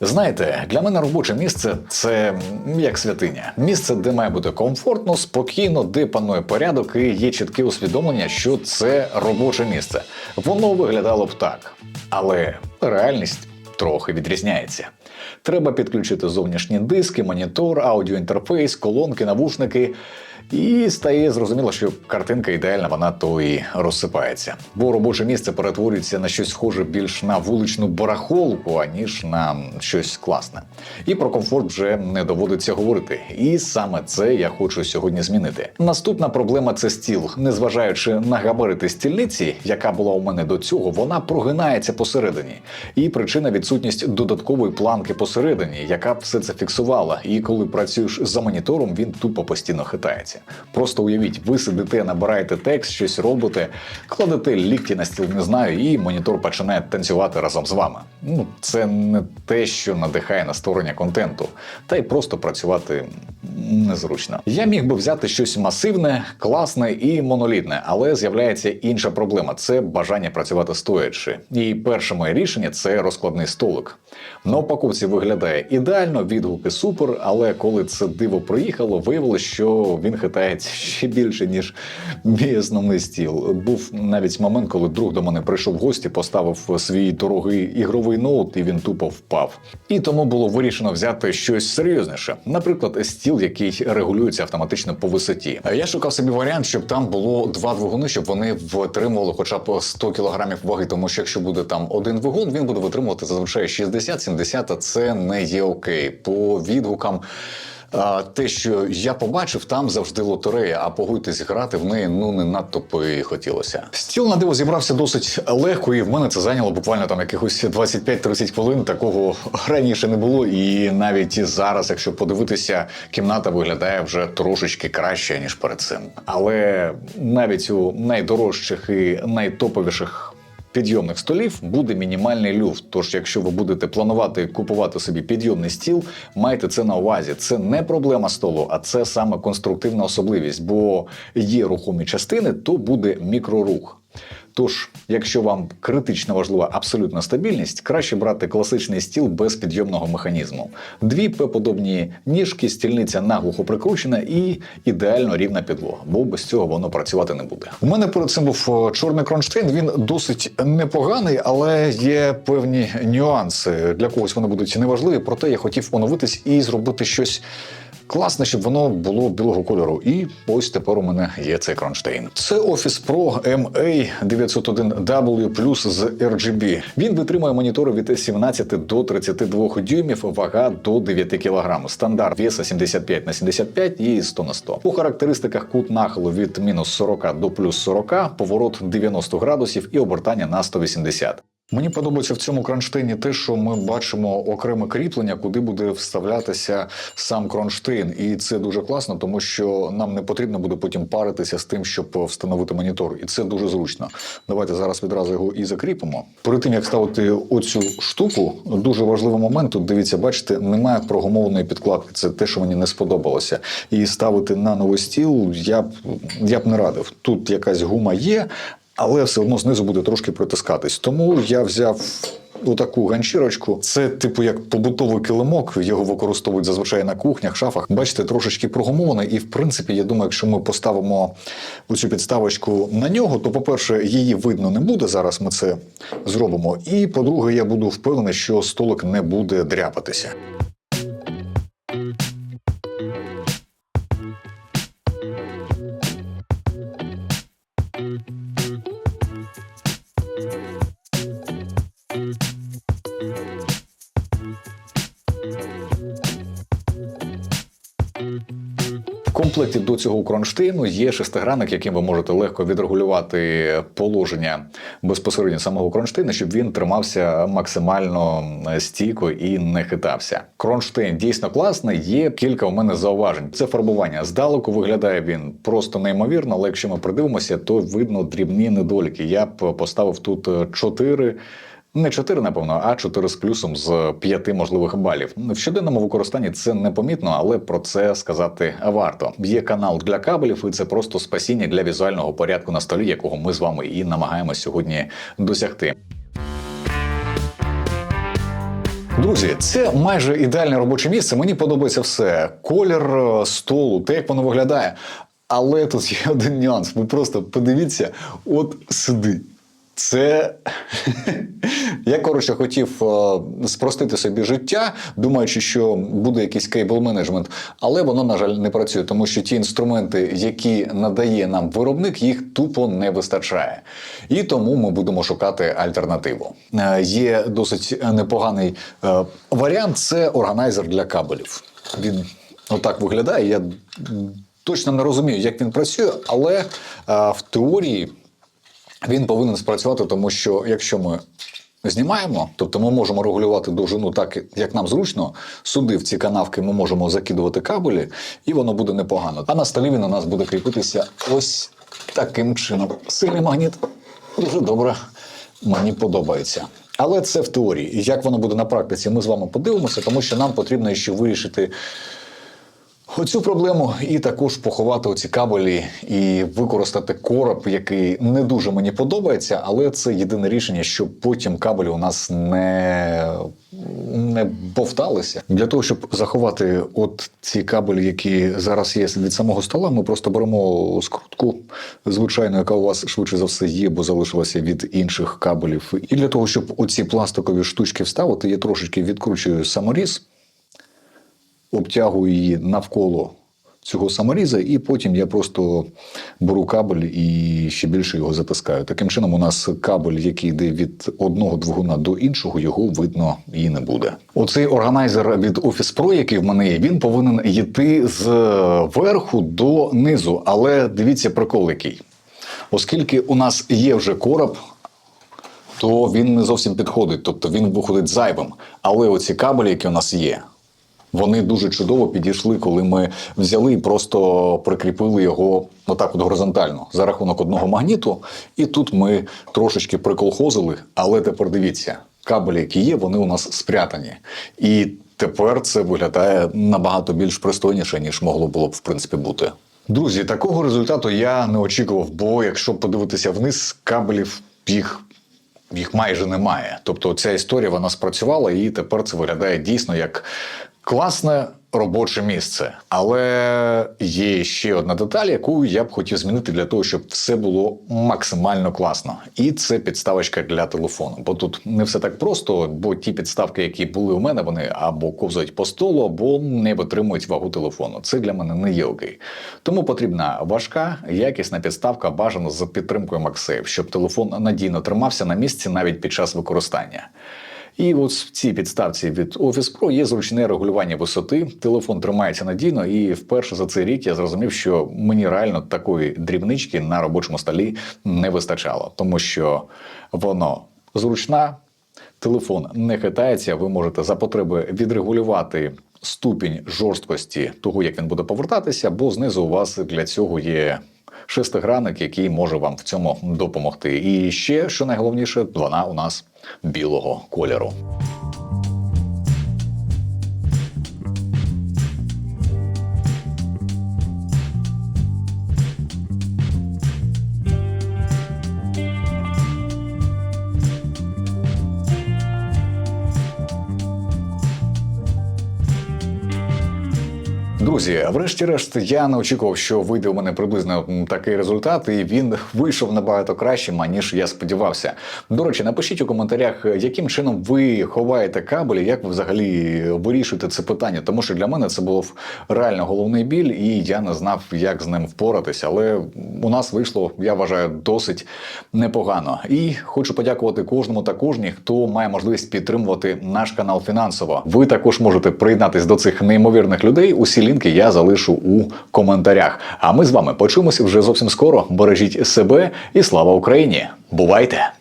Знаєте, для мене робоче місце це як святиня. Місце, де має бути комфортно, спокійно, де панує порядок і є чітке усвідомлення, що це робоче місце. Воно виглядало б так, але реальність трохи відрізняється. Треба підключити зовнішні диски, монітор, аудіоінтерфейс, колонки, навушники. І стає зрозуміло, що картинка ідеальна, вона то і розсипається. Бо робоче місце перетворюється на щось схоже більш на вуличну барахолку, аніж на щось класне. І про комфорт вже не доводиться говорити. І саме це я хочу сьогодні змінити. Наступна проблема це стіл. Незважаючи на габарити стільниці, яка була у мене до цього, вона прогинається посередині. І причина відсутність додаткової планки посередині, яка б все це фіксувала. І коли працюєш за монітором, він тупо постійно хитається. Просто уявіть, ви сидите, набираєте текст, щось робите, кладете лікті на стіл, не знаю, і монітор починає танцювати разом з вами. Ну, це не те, що надихає на створення контенту, та й просто працювати незручно. Я міг би взяти щось масивне, класне і монолітне, але з'являється інша проблема це бажання працювати стоячи. І перше моє рішення це розкладний столик. На упаковці виглядає ідеально, відгуки супер, але коли це диво приїхало, виявилось, що він хитається ще більше, ніж мій основний стіл. Був навіть момент, коли друг до мене прийшов в гості, поставив свій дорогий ігровий ноут, і він тупо впав. І тому було вирішено взяти щось серйозніше, наприклад, стіл, який регулюється автоматично по висоті. Я шукав собі варіант, щоб там було два двигуни, щоб вони витримували хоча б 100 кілограмів ваги. Тому що якщо буде там один двигун, він буде витримувати зазвичай 60-70, а це не є окей. По відгукам. Те, що я побачив, там завжди лотерея, а погодьтесь грати в неї ну не надто би хотілося. Стіл на диво зібрався досить легко, і в мене це зайняло буквально там якихось 25-30 хвилин. Такого раніше не було. І навіть зараз, якщо подивитися, кімната виглядає вже трошечки краще ніж перед цим. Але навіть у найдорожчих і найтоповіших підйомних столів буде мінімальний люфт. Тож, якщо ви будете планувати купувати собі підйомний стіл, майте це на увазі. Це не проблема столу, а це саме конструктивна особливість, бо є рухомі частини, то буде мікрорух. Тож, якщо вам критично важлива абсолютна стабільність, краще брати класичний стіл без підйомного механізму. Дві П-подобні ніжки, стільниця наглухо прикручена і ідеально рівна підлога, бо без цього воно працювати не буде. У мене перед цим був е, чорний кронштейн. Він досить непоганий, але є певні нюанси. Для когось вони будуть неважливі. Проте я хотів оновитись і зробити щось. Класне, щоб воно було білого кольору. І ось тепер у мене є цей кронштейн. Це Office Pro MA901W з RGB. Він витримує монітори від 17 до 32 дюймів, вага до 9 кг. Стандарт веса 75 на 75 і 100 на 100. У характеристиках кут нахилу від мінус 40 до плюс 40, поворот 90 градусів і обертання на 180. Мені подобається в цьому кронштейні те, що ми бачимо окреме кріплення, куди буде вставлятися сам кронштейн, і це дуже класно, тому що нам не потрібно буде потім паритися з тим, щоб встановити монітор, і це дуже зручно. Давайте зараз відразу його і закріпимо. Перед тим як ставити оцю штуку, дуже важливий момент. Тут дивіться, бачите, немає прогумованої підкладки. Це те, що мені не сподобалося. І ставити на новий стіл я б я б не радив. Тут якась гума є але все одно знизу буде трошки притискатись. Тому я взяв. Отаку ганчірочку. Це типу як побутовий килимок. Його використовують зазвичай на кухнях, шафах. Бачите, трошечки прогумований. І в принципі, я думаю, якщо ми поставимо оцю підставочку на нього, то, по-перше, її видно не буде. Зараз ми це зробимо. І по-друге, я буду впевнений, що столик не буде дряпатися. В комплекті до цього кронштейну є шестигранник, яким ви можете легко відрегулювати положення безпосередньо самого кронштейна, щоб він тримався максимально стійко і не хитався. Кронштейн дійсно класний. Є кілька у мене зауважень. Це фарбування. Здалеку виглядає він просто неймовірно, але якщо ми придивимося, то видно дрібні недоліки. Я б поставив тут 4 не 4, напевно, а 4 з плюсом з 5 можливих балів. В щоденному використанні це непомітно, але про це сказати варто. Є канал для кабелів, і це просто спасіння для візуального порядку на столі, якого ми з вами і намагаємося сьогодні досягти. Друзі, це майже ідеальне робоче місце. Мені подобається все. Колір е, столу, те, як воно виглядає. Але тут є один нюанс. Ви просто подивіться, от сюди. Це я коротше хотів е, спростити собі життя, думаючи, що буде якийсь кейбл менеджмент, але воно, на жаль, не працює, тому що ті інструменти, які надає нам виробник, їх тупо не вистачає. І тому ми будемо шукати альтернативу. Е, Є досить непоганий е, варіант це органайзер для кабелів. Він отак виглядає. Я точно не розумію, як він працює, але в теорії він повинен спрацювати, тому що якщо ми знімаємо, тобто ми можемо регулювати довжину так, як нам зручно. Сюди в ці канавки ми можемо закидувати кабелі, і воно буде непогано. А на столі він у нас буде кріпитися ось таким чином. Сильний магніт дуже добре мені подобається. Але це в теорії. Як воно буде на практиці, ми з вами подивимося, тому що нам потрібно ще вирішити Оцю проблему і також поховати оці кабелі і використати короб, який не дуже мені подобається, але це єдине рішення, щоб потім кабелі у нас не, не бовталися. Для того, щоб заховати от ці кабелі, які зараз є від самого стола, ми просто беремо скрутку, звичайно, яка у вас швидше за все є, бо залишилася від інших кабелів. І для того, щоб оці пластикові штучки вставити, я трошечки відкручую саморіз обтягую її навколо цього саморіза, і потім я просто беру кабель і ще більше його затискаю. Таким чином, у нас кабель, який йде від одного двигуна до іншого, його видно і не буде. Оцей органайзер від Office Pro, який в мене є, він повинен йти з верху до низу. Але дивіться прикол який. Оскільки у нас є вже короб, то він не зовсім підходить, тобто він виходить зайвим. Але оці кабелі, які у нас є, вони дуже чудово підійшли, коли ми взяли і просто прикріпили його отак от горизонтально за рахунок одного магніту. І тут ми трошечки приколхозили, але тепер дивіться, кабелі, які є, вони у нас спрятані. І тепер це виглядає набагато більш пристойніше, ніж могло було б в принципі бути. Друзі, такого результату я не очікував, бо якщо подивитися вниз, кабелів їх їх майже немає. Тобто ця історія вона спрацювала, і тепер це виглядає дійсно як класне робоче місце. Але є ще одна деталь, яку я б хотів змінити для того, щоб все було максимально класно. І це підставочка для телефону. Бо тут не все так просто, бо ті підставки, які були у мене, вони або ковзають по столу, або не витримують вагу телефону. Це для мене не є окей. Тому потрібна важка, якісна підставка, бажано з підтримкою MagSafe, щоб телефон надійно тримався на місці навіть під час використання. І от в цій підставці від Office Pro є зручне регулювання висоти. Телефон тримається надійно, і вперше за цей рік я зрозумів, що мені реально такої дрібнички на робочому столі не вистачало, тому що воно зручна. Телефон не хитається, ви можете за потреби відрегулювати ступінь жорсткості того, як він буде повертатися, бо знизу у вас для цього є шестигранник, який може вам в цьому допомогти. І ще, що найголовніше, вона у нас білого кольору. Друзі, врешті-решт, я не очікував, що вийде у мене приблизно такий результат, і він вийшов набагато кращим, ніж я сподівався. До речі, напишіть у коментарях, яким чином ви ховаєте кабелі, як ви взагалі вирішуєте це питання, тому що для мене це був реально головний біль, і я не знав, як з ним впоратися. Але у нас вийшло, я вважаю, досить непогано. І хочу подякувати кожному та кожній, хто має можливість підтримувати наш канал фінансово. Ви також можете приєднатись до цих неймовірних людей. Усі лінки я залишу у коментарях. А ми з вами почуємося вже зовсім скоро. Бережіть себе і слава Україні! Бувайте!